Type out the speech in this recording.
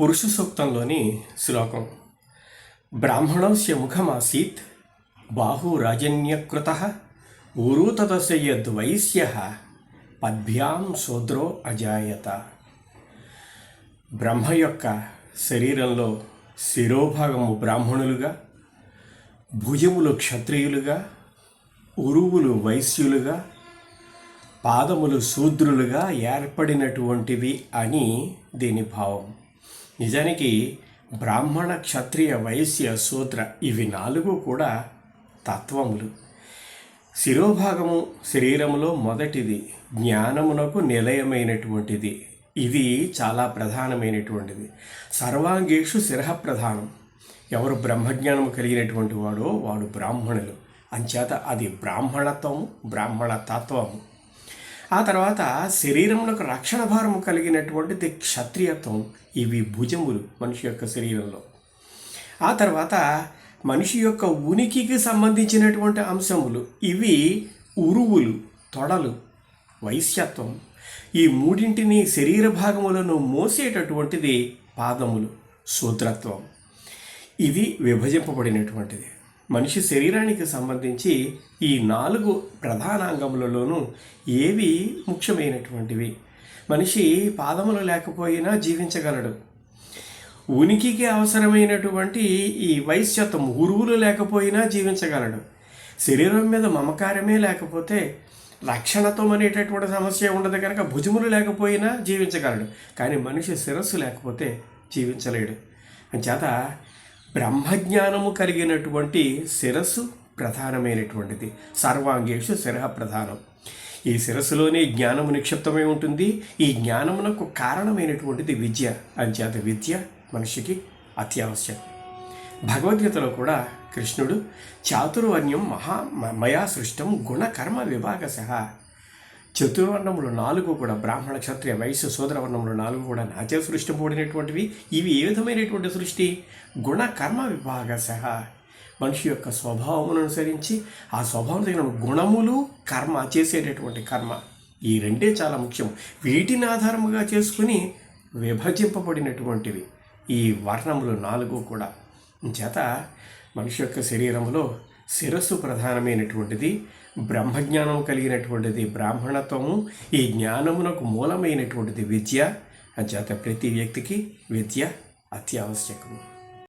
పురుష సూక్తంలోని శ్లోకం. బ్రాహ్మణస్య ముఖమాసీత్ బాహు రాజన్యకృత ఊరు యద్వైశ్య పద్భ్యాం శూద్రో అజాయత. బ్రహ్మ యొక్క శరీరంలో శిరోభాగము బ్రాహ్మణులుగా భుజములు క్షత్రియులుగా ఉరువులు వైశ్యులుగా పాదములు శూద్రులుగా ఏర్పడినటువంటివి అని దీని భావం. నిజానికి బ్రాహ్మణ క్షత్రియ వైశ్య శూద్ర ఇవి నాలుగు కూడా తత్వములు. శిరోభాగము శరీరములో మొదటిది జ్ఞానమునకు నిలయమైనటువంటిది. ఇది చాలా ప్రధానమైనటువంటిది. సర్వాంగేషు శిరహ ప్రధానం ఎవరు బ్రహ్మజ్ఞానము కలిగినటువంటి వాడో వాడు బ్రాహ్మణులు. అంచేత అది బ్రాహ్మణత్వము బ్రాహ్మణ తత్వము. ఆ తర్వాత శరీరంలోకి రక్షణ భారము కలిగినటువంటిది క్షత్రియత్వం ఇవి భుజములు మనిషి యొక్క శరీరంలో. ఆ తర్వాత మనిషి యొక్క ఉనికికి సంబంధించినటువంటి అంశములు ఇవి ఉరువులు తొడలు వైశ్యత్వం. ఈ మూడింటిని శరీర భాగములను మోసేటటువంటిది పాదములు శూద్రత్వం. ఇది విభజింపబడినటువంటిది. మనిషి శరీరానికి సంబంధించి ఈ నాలుగు ప్రధాన అంగములలోనూ ఏవి ముఖ్యమైనటువంటివి? మనిషి పాదములు లేకపోయినా జీవించగలడు. ఉనికికి అవసరమైనటువంటి ఈ వైశ్యత్వం ఉరువులు లేకపోయినా జీవించగలడు. శరీరం మీద మమకారమే లేకపోతే రక్షణత్వం అనేటటువంటి సమస్య ఉండదు కనుక భుజములు లేకపోయినా జీవించగలడు. కానీ మనిషి శిరస్సు లేకపోతే జీవించలేడు. అంచేత బ్రహ్మజ్ఞానము కలిగినటువంటి శిరస్సు ప్రధానమైనటువంటిది. సర్వాంగేషు శిరహ ప్రధానం. ఈ శిరస్సులోనే జ్ఞానము నిక్షిప్తమై ఉంటుంది. ఈ జ్ఞానమునకు కారణమైనటువంటిది విద్య. అంచేత విద్య మనిషికి అత్యావశ్యకం భగవద్గీతలో కూడా కృష్ణుడు చాతుర్వర్ణ్యం మహా మ- మయా సృష్టం గుణకర్మ విభాగశ చతుర్వర్ణములు నాలుగు కూడా బ్రాహ్మణ క్షత్రియ వైశ్య సోదరవర్ణములు నాలుగు కూడా నాచే సృష్టింపబడినటువంటివి ఇవి ఏ విధమైనటువంటి సృష్టి? గుణ కర్మ విభాగశ మనిషి యొక్క స్వభావమును అనుసరించి ఆ స్వభావం తగిన గుణములు కర్మ చేసేటటువంటి కర్మ. ఈ రెండే చాలా ముఖ్యం. వీటిని ఆధారముగా చేసుకుని విభజింపబడినటువంటివి. ఈ వర్ణములు నాలుగు కూడా. చేత మనిషి యొక్క శరీరంలో శిరస్సు ప్రధానమైనటువంటిది. బ్రహ్మజ్ఞానం కలిగినటువంటిది బ్రాహ్మణత్వము ఈ జ్ఞానమునకు మూలమైనటువంటిది విద్య అంచేత ప్రతి వ్యక్తికి విద్య అత్యావశ్యకము.